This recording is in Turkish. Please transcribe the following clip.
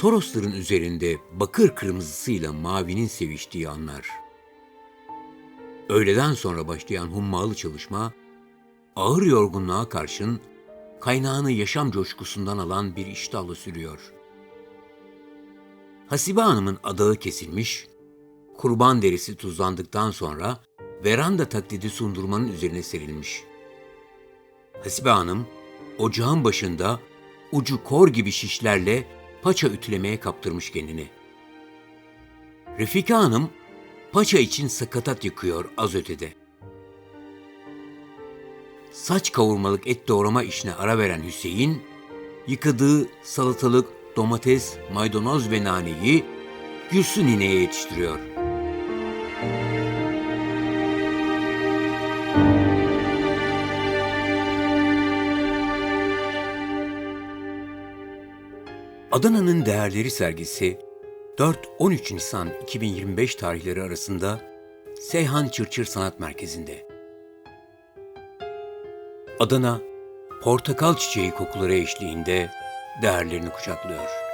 Torosların üzerinde bakır kırmızısıyla mavinin seviştiği anlar. Öğleden sonra başlayan hummalı çalışma, ağır yorgunluğa karşın kaynağını yaşam coşkusundan alan bir iştahla sürüyor. Hasibe Hanım'ın adağı kesilmiş, kurban derisi tuzlandıktan sonra veranda taklidi sundurmanın üzerine serilmiş. Hasibe Hanım, ocağın başında ucu kor gibi şişlerle paça ütülemeye kaptırmış kendini. Refika Hanım, paça için sakatat yıkıyor az ötede. Saç kavurmalık et doğrama işine ara veren Hüseyin, yıkadığı salatalık, domates, maydanoz ve naneyi Gülsün nineye yetiştiriyor. Adana'nın Değerleri sergisi 4-13 Nisan 2025 tarihleri arasında Seyhan Çırçır Sanat Merkezi'nde. Adana, portakal çiçeği kokuları eşliğinde değerlerini kucaklıyor.